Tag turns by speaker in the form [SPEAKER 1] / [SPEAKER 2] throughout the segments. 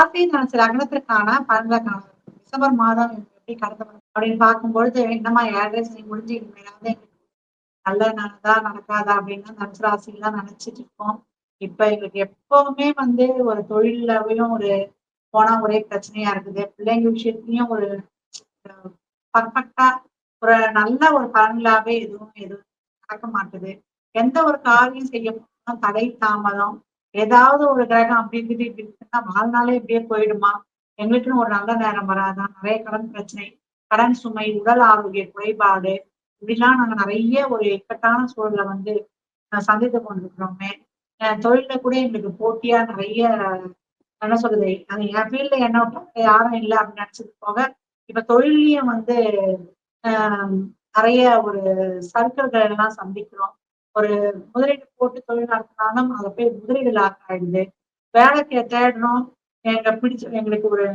[SPEAKER 1] கார்த்திகை நினைச்ச லக்னத்திற்கான பலன்களை காணும் டிசம்பர் மாதம் எப்படி கடத்தப்படும் அப்படின்னு பார்க்கும்பொழுது என்னமா ஏழரை முடிஞ்சு இனிமேலாவது நல்ல நல்லதா நடக்காதா அப்படின்னு தனுசு ராசிலாம் நினைச்சிட்டு இருக்கோம். இப்ப எங்களுக்கு எப்பவுமே வந்து ஒரு தொழிலையும் ஒரு போனா ஒரே பிரச்சனையா இருக்குது. பிள்ளைங்க விஷயத்துலயும் ஒரு பர்ஃபெக்டா ஒரு நல்ல ஒரு பலன்களாவே எதுவும் எதுவும் நடக்க மாட்டுது. எந்த ஒரு காரியம் செய்ய போனாலும் தடை தாமதம். ஏதாவது ஒரு கிரகம் அப்படி இப்படி இப்படி இருக்குன்னா வாழ்நாளே இப்படியே போயிடுமா? எங்களுக்குன்னு ஒரு நல்ல நேரம் வராதான் நிறைய கடன் பிரச்சனை கடன் சுமை உடல் ஆரோக்கிய குறைபாடு இப்படிலாம் நாங்க நிறைய ஒரு இக்கட்டான சூழலை வந்து சந்தித்து கொண்டிருக்கிறோமே. தொழில கூட எங்களுக்கு போட்டியா நிறைய என்ன சொல்றது அது என் ஃபீல்ட்ல என்ன யாரும் இல்லை அப்படின்னு நினைச்சது போக இப்ப தொழிலையும் வந்து நிறைய ஒரு சர்க்கிள்கள் எல்லாம் சந்திக்கிறோம். ஒரு முதலீடு போட்டு தொழில் நடத்தினாலும் அதை போய் முதலீடு லாக் ஆயிடுது வேலைக்கு தேடுறோம் எங்க பிடிச்ச எங்களுக்கு ஒரு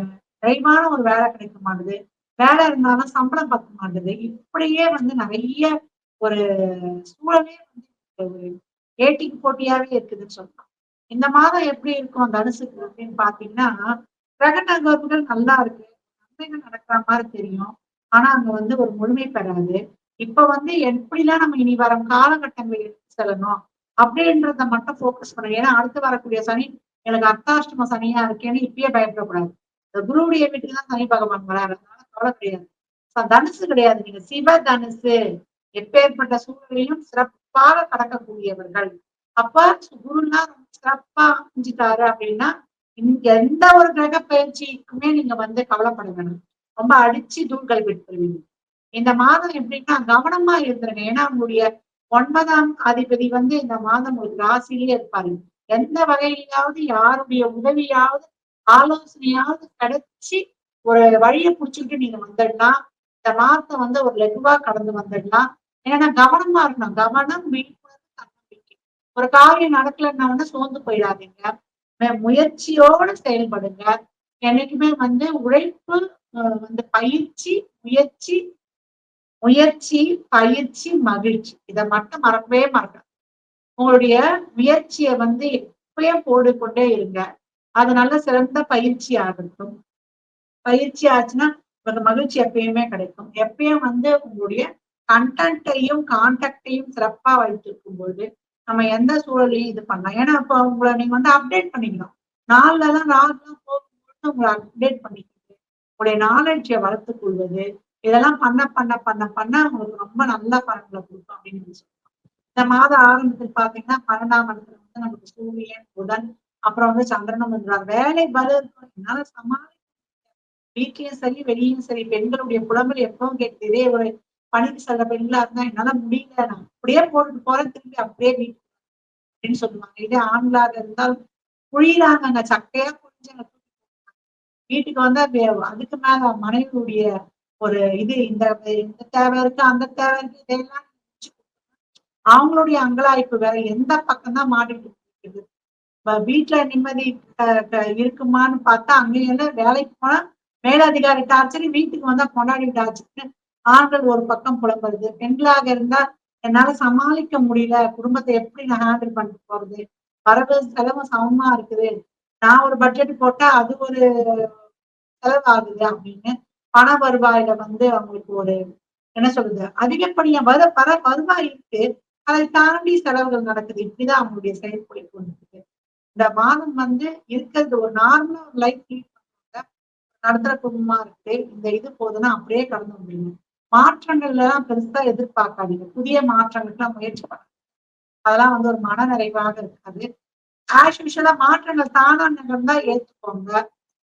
[SPEAKER 1] நிறைவான ஒரு வேலை கிடைக்க மாட்டுது. வேலை இருந்தாலும் சம்பளம் பார்க்க மாட்டுது. இப்படியே வந்து நிறைய ஒரு சூழலே வந்து ஒரு ஏட்டிக்கு போட்டியாவே இருக்குதுன்னு சொல்லலாம். இந்த மாதம் எப்படி இருக்கும் தனுசுக்கு அப்படின்னு பாத்தீங்கன்னா பிரகடன வகுப்புகள் நல்லா இருக்கு. நன்மைகள் நடக்கிற மாதிரி தெரியும். ஆனா அங்க வந்து ஒரு முழுமை பெறாது. இப்ப வந்து எப்படிலாம் நம்ம இனி வரும் காலகட்டங்களை எடுத்து செல்லணும் அப்படின்றத மட்டும் போக்கஸ் பண்ணணும். ஏன்னா அடுத்து வரக்கூடிய சனி எனக்கு அர்த்தாஷ்டம சனியா இருக்கேன்னு இப்பயே பயப்படக்கூடாது. இந்த குருவுடைய வீட்டுக்கு தான் சனி பகவான் வராரு. அதனால கவலை கிடையாது. தனுசு கிடையாது. நீங்க சிவ தனுசு எப்பேற்பட்ட சூழ்நிலையும் சிறப்பாக கடக்கக்கூடியவர்கள். அப்ப குருலாம் சிறப்பா அமைஞ்சிட்டாரு அப்படின்னா எந்த ஒரு கிரக பயிற்சிக்குமே நீங்க வந்து கவலைப்பட வேணும். ரொம்ப அடிச்சு தூள்கள் விட்டுருவீங்க. இந்த மாதம் எப்படின்னா கவனமா இருந்துருங்க. ஏன்னா உங்களுடைய ஒன்பதாம் அதிபதி வந்து இந்த மாதம் ஒரு ராசிலேயே இருப்பாரு. எந்த வகையிலாவது யாருடைய உதவியாவது ஆலோசனையாவது கிடைச்சி ஒரு வழியை பிடிச்சிக்கிட்டு நீங்க வந்துடலாம். இந்த மாதத்தை வந்து ஒரு லெகுவா கடந்து வந்துடலாம். ஏன்னா கவனமா இருக்கணும். கவனம் விழிப்புணர்வு தன்னம்பிக்கை. ஒரு காரியம் நடக்கலன்னா வந்து சோர்ந்து போயிடாதீங்க. முயற்சியோடு செயல்படுங்க. என்னைக்குமே வந்து உழைப்பு வந்து பயிற்சி முயற்சி முயற்சி பயிற்சி மகிழ்ச்சி. இதை மட்டும் மறக்கவே மறக்காது. உங்களுடைய முயற்சியை வந்து எப்பயும் போட்டுக்கொண்டே இருங்க. அது நல்ல சிறந்த பயிற்சி ஆகட்டும். பயிற்சி ஆச்சுன்னா உங்களுக்கு மகிழ்ச்சி எப்பயுமே கிடைக்கும். எப்பயும் வந்து உங்களுடைய கண்டென்ட்டையும் கான்டாக்டையும் சிறப்பா வைத்திருக்கும் பொழுது நம்ம எந்த சூழலையும் இது பண்ணலாம். ஏன்னா இப்போ உங்களை நீங்க வந்து அப்டேட் பண்ணிக்கணும். நாளில் தான் நாள்லாம் போகும்போது உங்களை அப்டேட் பண்ணிக்கிறது உங்களுடைய நாலேஜை வளர்த்துக் கொள்வது இதெல்லாம் பண்ண பண்ண பண்ண பண்ண அவங்களுக்கு ரொம்ப நல்ல பலன்களை கொடுக்கும் அப்படின்னு சொல்லலாம் இந்த மாத ஆரம்பத்தில் பாத்தீங்கன்னா பன்னெண்டாம் இடத்துல வந்து நமக்கு சூரியன் புதன் அப்புறம் வந்து சந்திரனும் வந்துடுறாங்க வேலை பல என்னால சமாளி வீட்லயும் சரி வெளியும் சரி பெண்களுடைய புலம்பல் எப்பவும் கேட்குது இதே ஒரு பணிக்கு செல்ற பெண்களா இருந்தா என்னால முடியல நான் அப்படியே போட்டுட்டு போறேன் திரும்பி அப்படியே வீட்டு அப்படின்னு சொல்லுவாங்க. இதே ஆண்களாக இருந்தால் குழியிறாங்க சக்கையா குழிஞ்சு வீட்டுக்கு வந்தா அதுக்கு மேல மனைவியுடைய ஒரு இது இந்த இந்த தேவை இருக்கு அந்த தேவை இருக்கு இதெல்லாம் அவங்களுடைய அங்கலாய்ப்பு வேற எந்த பக்கம் தான் மாட்டிட்டு இருக்குது வீட்டுல நிம்மதி இருக்குமான்னு பார்த்தா அங்கேயும் வேலைக்கு போனா மேலதிகாரி டார்ச்சரி வீட்டுக்கு வந்தா கொண்டாடி ஆண்கள் ஒரு பக்கம் புலம்புறது. பெண்களாக இருந்தா என்னால சமாளிக்க முடியல. குடும்பத்தை எப்படி நான் ஹேண்டில் பண்ணிட்டு போறது? வரவு செலவு சமமா இருக்குது. நான் ஒரு பட்ஜெட் போட்டா அது ஒரு செலவாகுது அப்படின்னு பண வருவாயில வந்து அவங்களுக்கு ஒரு என்ன சொல்றது அதிகப்படியா வர பர வருவாய் இருக்கு. அதை தாண்டி செலவுகள் நடக்குது. இப்படிதான் அவங்களுடைய செயல்படி கொண்டிருக்கு இந்த மாதம் வந்து இருக்கிறது ஒரு நார்மலா லைஃப் லீட் நடத்துற குடும்பமா இருக்கு. இந்த இது போதுன்னா அப்படியே கடந்து முடியுங்க மாற்றங்கள்ல எல்லாம் பெருசா எதிர்பார்க்காதீங்க. புதிய மாற்றங்களுக்கு முயற்சி பண்ணுங்க. அதெல்லாம் வந்து ஒரு மன நிறைவாக இருக்காது ஆஸ் யூஷுவலா மாற்றங்கள் தானா நிகழ்ந்தா ஏற்றுக்கோங்க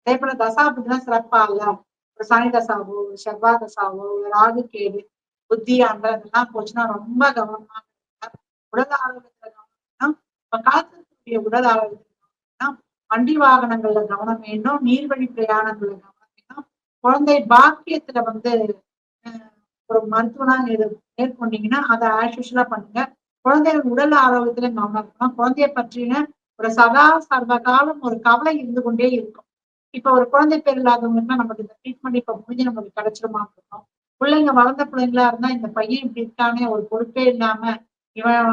[SPEAKER 1] அதே போல தசாபுத்திலாம் சிறப்பா இல்ல. ஒரு தசாவோ செவ்வா தசாவோ ராகு கேடு புத்தி அந்த இதெல்லாம் போச்சுன்னா ரொம்ப கவனமா உடல் ஆரோக்கியத்துல கவனம் இப்ப காத்திருக்கக்கூடிய உடல் ஆரோக்கியத்துல வண்டி வாகனங்கள்ல கவனம் வேணும் நீர்வழி பிரயாணங்கள்ல கவனம் வேணும். குழந்தை பாக்கியத்துல வந்து ஒரு மருத்துவனா மேற்கொண்டீங்கன்னா அதை ஆஷுஷலா பண்ணுங்க. குழந்தைகள் உடல் ஆரோக்கியத்துல கவனம் இருக்கணும். குழந்தைய பற்றின ஒரு சதா சர்வ காலம் ஒரு கவலை இருந்து கொண்டே இருக்கும். இப்ப ஒரு குழந்தை பேர் இல்லாதவங்கன்னா நமக்கு இந்த ட்ரீட்மெண்ட் இப்ப முடிஞ்சு நமக்கு கிடைச்சிருமா இருக்கும் பிள்ளைங்க வளர்ந்த பிள்ளைங்களா இருந்தா இந்த பையன் இப்படி இருக்கானே ஒரு பொறுப்பே இல்லாம இவன்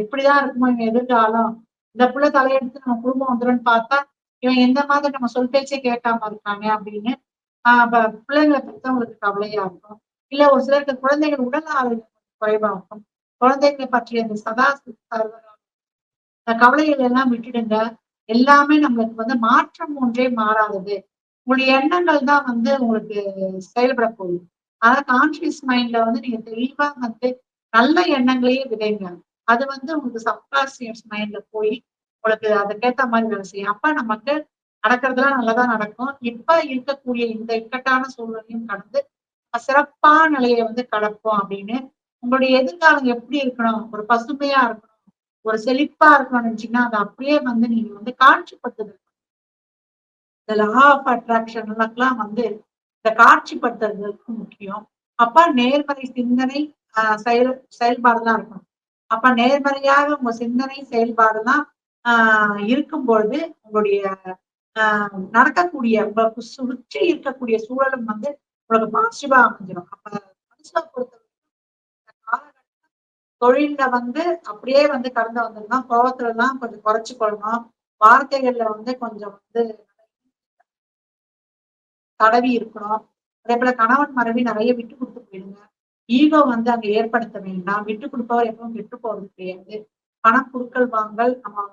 [SPEAKER 1] எப்படிதான் இருக்குமோ இவன் எதிர்காலம். இந்த பிள்ளை தலையெடுத்து நம்ம குடும்பம் வந்துடும் பார்த்தா இவன் எந்த மாதிரி நம்ம சொல் பேச்சே கேட்காம இருக்காங்க அப்படின்னு ஆஹ் பிள்ளைங்களை பெற்றவங்களுக்கு கவலையா இருக்கும். இல்ல ஒரு சிலருக்கு குழந்தைகள் உடல் ஆரோக்கியம் குறைவா இருக்கும் குழந்தைகளை பற்றிய அந்த சதா இந்த கவலைகள் எல்லாம் விட்டுடுங்க. எல்லாமே நம்மளுக்கு வந்து மாற்றம் ஒன்றே மாறாதது. உங்களுடைய எண்ணங்கள் தான் வந்து உங்களுக்கு செயல்பட போகுது. அதாவது கான்சியஸ் மைண்ட்ல வந்து நீங்க தெளிவா வந்து நல்ல எண்ணங்களையே விதைங்க. அது வந்து உங்களுக்கு சப்கான்சியஸ் மைண்ட்ல போய் உங்களுக்கு அதுக்கேத்த மாதிரி வேலை செய்யும். அப்ப நமக்கு நடக்கிறதுலாம் நல்லதா நடக்கும். இப்ப இருக்கக்கூடிய இந்த இக்கட்டான சூழ்நிலையும் கடந்து சிறப்பான நிலையை வந்து கடப்போம் அப்படின்னு உங்களுடைய எதிர்காலம் எப்படி இருக்கணும்? ஒரு பசுமையா இருக்கணும். ஒரு செழிப்பா இருக்கணும்னு நினைச்சீங்கன்னா அது அப்படியே வந்து நீங்க வந்து காட்சிப்படுத்துறது. இந்த லா ஆஃப் அட்ராக்ஷன்லாம் வந்து இந்த காட்சிப்படுத்துறதுக்கு முக்கியம். அப்ப நேர்மறை சிந்தனை ஆஹ் செயல் செயல்பாடுதான் இருக்கணும். அப்ப நேர்மறையாக உங்க சிந்தனை செயல்பாடுதான் ஆஹ் இருக்கும் பொழுது உங்களுடைய ஆஹ் நடக்கக்கூடிய உங்களுக்கு சுற்றி இருக்கக்கூடிய சூழலும் வந்து உங்களுக்கு பாசிட்டிவா அமைஞ்சிடும் அப்ப மனுஷனை பொறுத்த தொழில்ல வந்து அப்படியே வந்து கடந்து வந்திருந்தோம் கோபத்துல எல்லாம் கொஞ்சம் குறைச்சு கொள்ளணும். வார்த்தைகள்ல வந்து கொஞ்சம் வந்து தடவி இருக்கணும். அதே போல கணவன் மனைவி நிறைய விட்டு கொடுத்து போயிடுங்க. ஈகோ வந்து அங்க ஏற்படுத்த வேண்டாம். விட்டு கொடுப்பவர் எப்பவும் விட்டு போறது கிடையாது. பணம் குடுக்கல் வாங்கல் நம்ம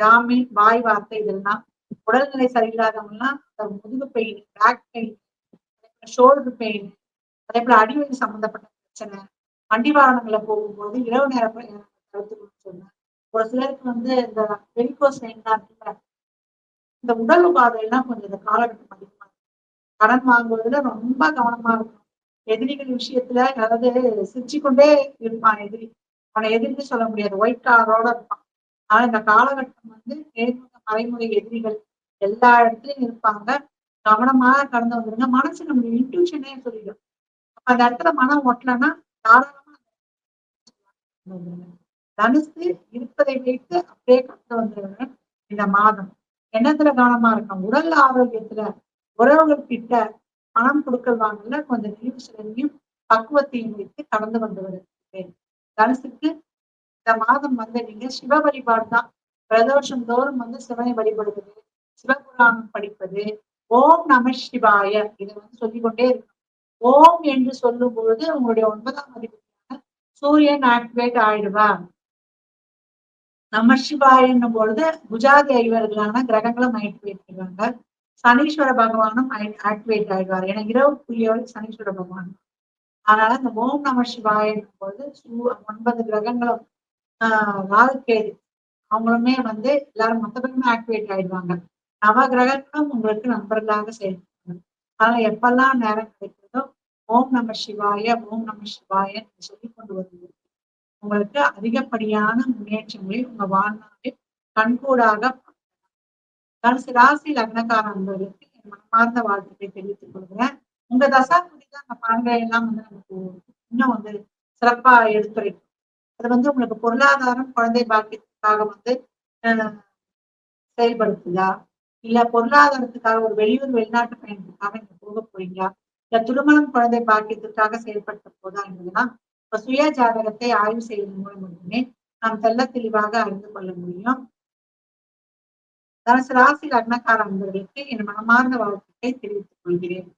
[SPEAKER 1] ஜாமீன் வாய் வார்த்தை இதெல்லாம் உடல்நிலை சரியில்லாதவங்கலாம் அந்த முதுகு pain back pain shoulder pain அதே போல அடிவழி சம்பந்தப்பட்ட பிரச்சனை வண்டி வாகனங்களை போகும்போது இரவு நேரம் தவிர்த்துக்கணும்னு சொன்னேன் ஒரு சிலருக்கு வந்து இந்த வெரிகோஸ் இருக்குல்ல இந்த உடல் உபாதையெல்லாம் கொஞ்சம் இந்த காலகட்டம் அதிகமா கடன் வாங்குவதுல ரொம்ப கவனமா இருக்கும் எதிரிகள் விஷயத்துல அதாவது சிரிச்சு கொண்டே இருப்பான் எதிரி. அவனை எதிரின்னு சொல்ல முடியாது. ஒயிட் காரோட இருப்பான். ஆனா இந்த காலகட்டம் வந்து நேர்முக மறைமுறை எதிரிகள் எல்லா இடத்துலயும் இருப்பாங்க. கவனமாக கடந்து வந்துருங்க. மனசு நம்ம இன்ட்யூஷனே சொல்லிடும். அந்த இடத்துல மனம் ஒட்டலன்னா தாராளமா தனுசு இருப்பதை வைத்து அப்படியே கடந்து வந்துடுவேன் இந்த மாதம். என்னத்துல கவனமா இருக்கும் உடல் ஆரோக்கியத்துல. உறவுகள் கிட்ட பணம் கொடுக்கல்வாங்கல்ல கொஞ்சம் நியூஸ்லையும் பக்குவத்தையும் வைத்து கடந்து வந்து வருகிறேன் தனுசுக்கு இந்த மாதம் வந்து நீங்க சிவ வழிபாடு தான். பிரதோஷம் தோறும் வந்து சிவனை வழிபடுவது சிவபுராணம் படிப்பது ஓம் நம சிவாய இதை வந்து சொல்லிக்கொண்டே இருக்கணும். ஓம் என்று சொல்லும் பொழுது உங்களுடைய ஒன்பதாம் மதிப்பு சூரியன் ஆக்டிவேட் ஆயிடுவா? நமசிவாயன்னும் பொழுது குஜாதி ஐவர்களான கிரகங்களும் ஆக்டிவேட் ஆயிடுவாங்க. சனீஸ்வர பகவானும் ஆக்டிவேட் ஆயிடுவார். ஏன்னா இரவு புரியவர் சனீஸ்வர பகவான். அதனால இந்த ஓம் நம சிவாயின் போது ஒன்பது கிரகங்களும் ஆஹ் வாழ்க்கேது அவங்களுமே வந்து எல்லாரும் மொத்த பேருமே ஆக்டிவேட் ஆயிடுவாங்க. நவ கிரகங்களும் உங்களுக்கு நண்பர்களாக செயல்படுவாங்க ஆனா எப்பெல்லாம் நேரம் கிடைக்கிறதோ ஓம் நம சிவாய ஓம் நம சிவாய சொல்லி கொண்டு வருவது உங்களுக்கு அதிகப்படியான முன்னேற்றங்களை உங்க வாழ்நாளில் கண்கூடாக தனுசு ராசி லக்னக்காரர்களுக்கு என் மனமார்ந்த வாழ்த்துக்களை தெரிவித்துக் கொள்கிறேன். உங்க தசா தான் அந்த பலன்களை எல்லாம் வந்து நமக்கு இன்னும் வந்து சிறப்பா எடுத்துரைக்கும். அது வந்து உங்களுக்கு பொருளாதாரம் குழந்தை பாக்கியத்துக்காக வந்து செயல்படுத்துதா? இல்ல பொருளாதாரத்துக்காக ஒரு வெளியூர் வெளிநாட்டு பயணத்துக்காக நீங்க போக போறீங்களா? இந்த திருமணம் குழந்தை பாக்கியத்திற்காக செயல்படுத்த போதா என்பதுனா இப்ப சுய ஜாதகத்தை ஆய்வு செய்வதன் மூலம் மட்டுமே நாம் தெல்ல தெளிவாக அறிந்து கொள்ள முடியும். தனுசு ராசி லக்னக்கார அன்பர்களுக்கு என் மனமார்ந்த வாழ்க்கையை தெரிவித்துக் கொள்கிறேன்.